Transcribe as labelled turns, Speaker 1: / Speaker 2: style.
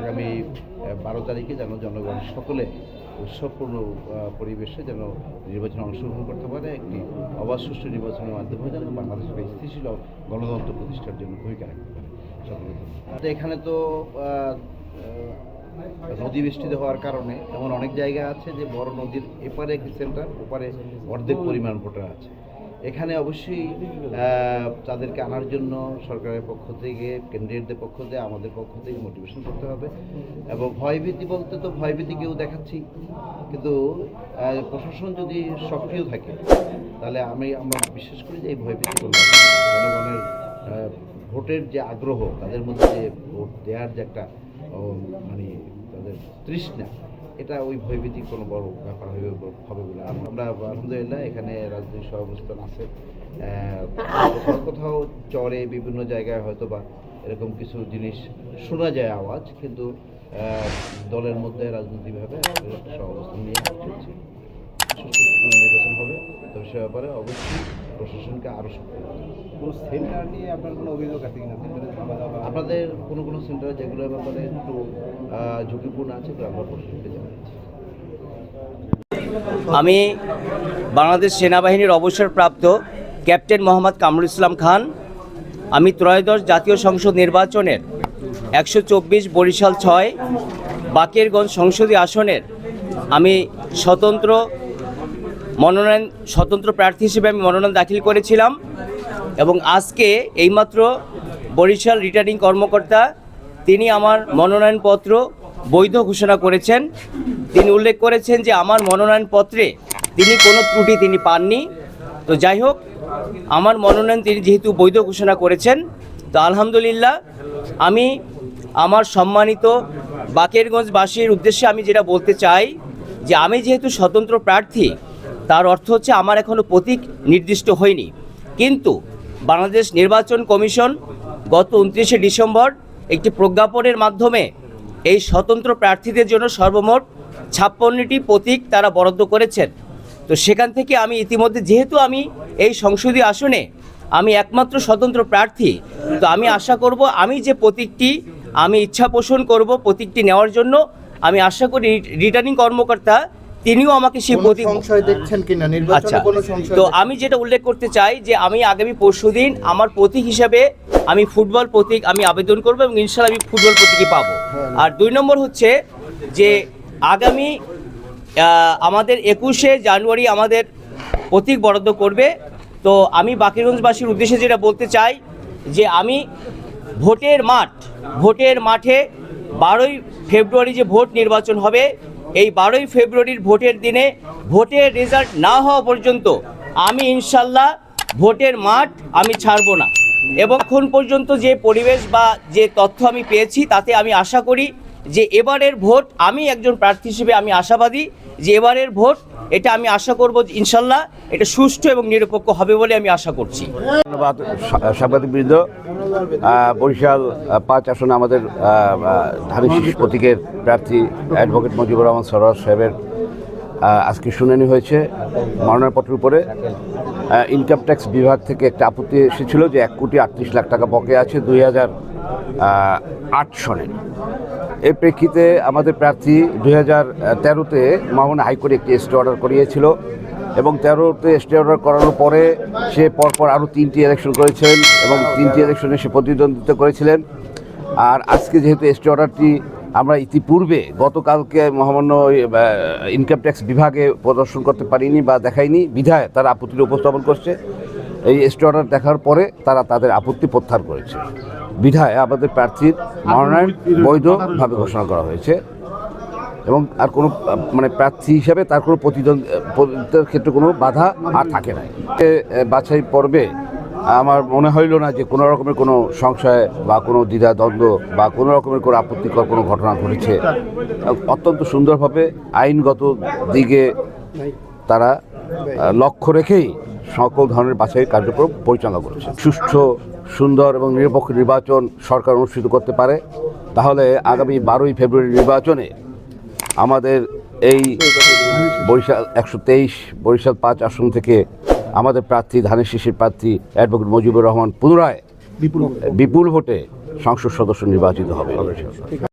Speaker 1: আগামী বারো তারিখে যেন জনগণ সকলে উৎসবপূর্ণ পরিবেশে যেন নির্বাচনে অংশগ্রহণ করতে পারে। একটি অবাধ সুষ্ঠু নির্বাচনের মাধ্যমে যেন বাংলাদেশ স্থিতিশীল গণতন্ত্র প্রতিষ্ঠার জন্য ভূমিকা রাখতে পারে। এখানে তো নদী বেষ্টিত হওয়ার কারণে এমন অনেক জায়গা আছে যে বড় নদীর এপারে একটি সেন্টার ওপারে অর্ধেক পরিমাণ ভোটার আছে। এখানে অবশ্যই তাদেরকে আনার জন্য সরকারের পক্ষ থেকে ক্যান্ডিডেটদের পক্ষ থেকে, আমাদের পক্ষ থেকে মোটিভেশন করতে হবে এবং ভয়ভীতি বলতে তো ভয়ভীতি কেউ দেখাচ্ছি কিন্তু প্রশাসন যদি সক্রিয় থাকে, তাহলে আমি, আমরা বিশ্বাস করি যে এই ভয়ভীতি করব না। জনগণের ভোটের যে আগ্রহ, তাদের মধ্যে যে ভোট দেওয়ার যে একটা মানে তাদের তৃষ্ণা এটা ওই ভয়ভীতি কোনো বড় ব্যাপার হবে হবে বলে আমরা আলহামদুলিল্লাহ এখানে রাজনৈতিক সহাবস্থান আছে। কোথাও চরে বিভিন্ন জায়গায় হয়তো বা এরকম কিছু জিনিস শোনা যায় আওয়াজ, কিন্তু দলের মধ্যে রাজনৈতিকভাবে সহাবস্থান নিয়ে চলছে সুষ্ঠু নির্বাচন হবে তবে সে ব্যাপারে অবশ্যই প্রশাসনকে আরও
Speaker 2: কোনো সেন্টার নিয়ে আপনার কোনো অভিযোগ আছে কিনা?
Speaker 1: আপনাদের কোনো কোনো সেন্টার যেগুলোর ব্যাপারে একটু ঝুঁকিপূর্ণ আছে আমরা প্রশাসনকে জানাচ্ছি।
Speaker 3: আমি বাংলাদেশ সেনাবাহিনীর অবসরপ্রাপ্ত ক্যাপ্টেন মোহাম্মদ কামরুল ইসলাম খান। আমি ত্রয়োদশ জাতীয় সংসদ নির্বাচনের একশো চব্বিশ বরিশাল ছয় বাকেরগঞ্জ সংসদীয় আসনের আমি স্বতন্ত্র মনোনয়ন, স্বতন্ত্র প্রার্থী হিসেবে আমি মনোনয়ন দাখিল করেছিলাম এবং আজকে এইমাত্র বরিশাল রিটার্নিং কর্মকর্তা, তিনি আমার মনোনয়নপত্র, বৈধ ঘোষণা করেছেন। তিনি উল্লেখ করেছেন যে আমার মনোনয়নপত্রে তিনি কোনো ত্রুটি তিনি পাননি। তো যাই হোক, আমার মনোনয়ন তিনি যেহেতু বৈধ ঘোষণা করেছেন, তো আলহামদুলিল্লাহ, আমি আমার সম্মানিত বাকেরগঞ্জবাসীর উদ্দেশ্যে আমি যেটা বলতে চাই যে আমি যেহেতু স্বতন্ত্র প্রার্থী তার অর্থ হচ্ছে আমার এখনও প্রতীক নির্দিষ্ট হয়নি। কিন্তু বাংলাদেশ নির্বাচন কমিশন গত উনত্রিশে ডিসেম্বর একটি প্রজ্ঞাপনের মাধ্যমে এই স্বতন্ত্র প্রার্থীদের জন্য সর্বমোট ছাপ্পান্নটি প্রতীক তারা বরাদ্দ করেছেন। তো সেখান থেকে আমি ইতিমধ্যে, যেহেতু আমি এই সংসদীয় আসনে আমি একমাত্র স্বতন্ত্র প্রার্থী, তো আমি আশা করব আমি যে প্রতীকটি আমি ইচ্ছা পোষণ করব প্রতীকটি নেওয়ার জন্য, আমি আশা করি রিটার্নিং কর্মকর্তা তিনিও আমাকে সেই প্রতি
Speaker 4: সংশয় দেখছেন কিনা?
Speaker 3: আচ্ছা।
Speaker 4: নির্বাচনে কোনো সংশয়
Speaker 3: তো আমি যেটা উল্লেখ করতে চাই যে আমি আগামী পরশুদিন আমার প্রতীক হিসাবে আমি ফুটবল প্রতীক আমি আবেদন করব এবং ইনশাল্লাহ আমি ফুটবল প্রতীকই পাবো। আর দুই নম্বর হচ্ছে যে আগামী আমাদের একুশে জানুয়ারি আমাদের প্রতীক বরাদ্দ করবে। তো আমি বাকিরগঞ্জবাসীর উদ্দেশ্যে যেটা বলতে চাই যে আমি ভোটের মাঠ ভোটের মাঠে বারোই ফেব্রুয়ারি যে ভোট নির্বাচন হবে এই বারোই ফেব্রুয়ারির ভোটের দিনে ভোটের রেজাল্ট না হওয়া পর্যন্ত আমি ইনশাল্লাহ ভোটের মাঠ আমি ছাড়ব না। এবং পর্যন্ত যে পরিবেশ বা যে তথ্য আমি পেয়েছি তাতে আমি আশা করি যে এবারের ভোট আমি একজন প্রার্থী হিসেবে আমি আশাবাদী যে এবারের ভোট, এটা আমি আশা করব ইনশাল্লাহ এটা সুষ্ঠু এবং নিরপেক্ষ হবে বলে আমি আশা করছি।
Speaker 5: ধন্যবাদ সাংবাদিকবৃন্দ। বরিশাল পাঁচ আসনে আমাদের ধানের প্রতীকের প্রার্থী অ্যাডভোকেট মুজিবুর রহমান সরোয়ার সাহেবের আজকে শুনানি হয়েছে মনোনয়নপত্রের উপরে। ইনকাম ট্যাক্স বিভাগ থেকে একটা আপত্তি এসেছিল যে এক কোটি আটত্রিশ লাখ টাকা বকে আছে দুই হাজার আট সনে এর প্রেক্ষিতে আমাদের প্রার্থী দুই হাজার তেরোতে মামুনা হাইকোর্টে একটি স্টে অর্ডার করিয়েছিল এবং তেরোতে স্টে অর্ডার করানোর পরে সে পরপর আরও তিনটি ইলেকশন করেছিলেন এবং তিনটি ইলেকশনে সে প্রতিদ্বন্দ্বিতা করেছিলেন। আর আজকে যেহেতু স্টে অর্ডারটি আমরা ইতিপূর্বে গতকালকে মহামান্য ইনকাম ট্যাক্স বিভাগে প্রদর্শন করতে পারিনি বা দেখাইনি, বিধায় তারা আপত্তিটি উপস্থাপন করছে। এই স্টে অর্ডার দেখার পরে তারা তাদের আপত্তি প্রত্যাহার করেছে। বিধায় আমাদের প্রার্থীর মনোনয়ন বৈধভাবে ঘোষণা করা হয়েছে। এবং আর কোনো মানে প্রার্থী হিসাবে তার কোনো প্রতিদ্বন্দ্বিতার ক্ষেত্রে কোনো বাধা আর থাকে না। বাছাই পর্বে আমার মনে হইল না যে কোনো রকমের কোনো সংশয় বা কোনো দ্বিধা দ্বন্দ্ব বা কোনো রকমের কোনো আপত্তিকর কোনো ঘটনা ঘটেছে। অত্যন্ত সুন্দরভাবে আইনগত দিকে তারা লক্ষ্য রেখেই সকল ধরনের বাছাই কার্যক্রম পরিচালনা করেছে। সুষ্ঠু সুন্দর এবং নিরপেক্ষ নির্বাচন সরকার অনুষ্ঠিত করতে পারে তাহলে আগামী বারোই ফেব্রুয়ারি নির্বাচনে আমাদের এই বরিশাল একশো তেইশ বরিশাল পাঁচ আসন থেকে আমাদের প্রার্থী ধানের শিশির প্রার্থী অ্যাডভোকেট মুজিবুর রহমান পুনরায় বিপুল ভোটে সংসদ সদস্য নির্বাচিত হবে।